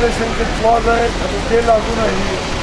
Clause आहे ते लागू नाही.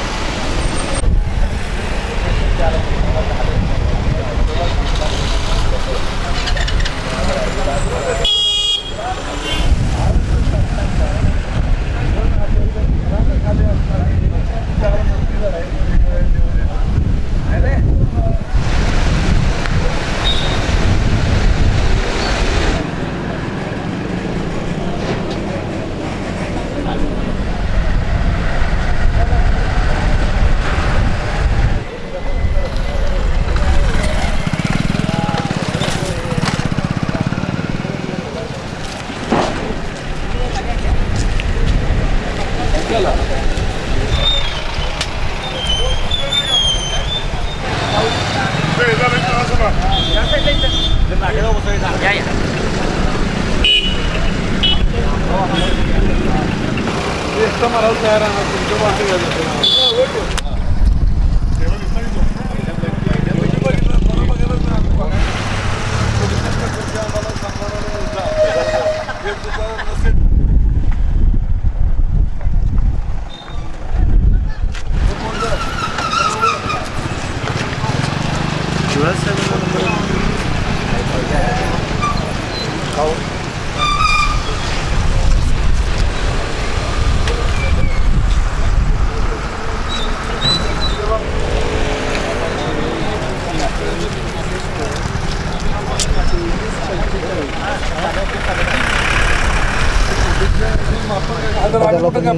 एकटा तयार आहे तुमच्या पाठी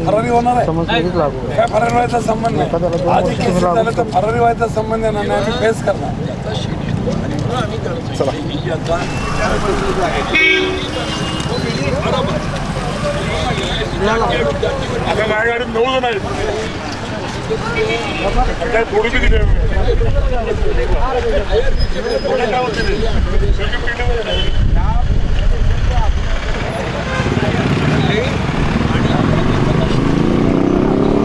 फरारी होणार आहे. काय फरारी व्हायचा संबंध नाही. आधी केसेस झालं तर फरारी व्हायचा संबंध येणार नाही आम्ही फेस करणार. आता माझ्या गाडीत नऊ जण आहेत.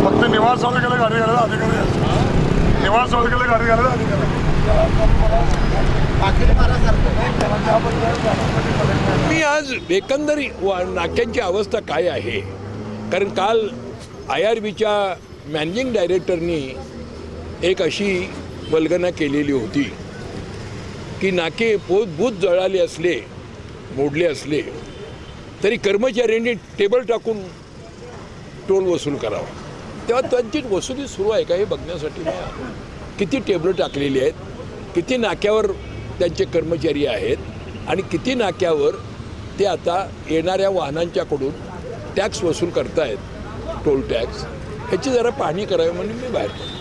फक्त निवास तालुक्याला गाडी घालायला अधिकारी निवास तालुक्याला गाडी घालायला अधिकारी मी आज एकंदरी वा- नाक्यांची अवस्था काय आहे? कारण काल आय आर बीच्या मॅनेजिंग डायरेक्टरनी एक अशी वल्गना केलेली होती की नाके पोत जळाले असले मोडले असले तरी कर्मचाऱ्यांनी टेबल टाकून टोल वसूल करावा. तेव्हा त्यांची वसुली सुरू आहे का हे बघण्यासाठी किती टेबलं टाकलेली आहेत किती नाक्यावर त्यांचे कर्मचारी आहेत आणि किती नाक्यावर ते आता येणाऱ्या वाहनांच्याकडून टॅक्स वसूल करतायत टोल टॅक्स. ह्याची जरा पाहणी करावी म्हणून मी बाहेर पडलो.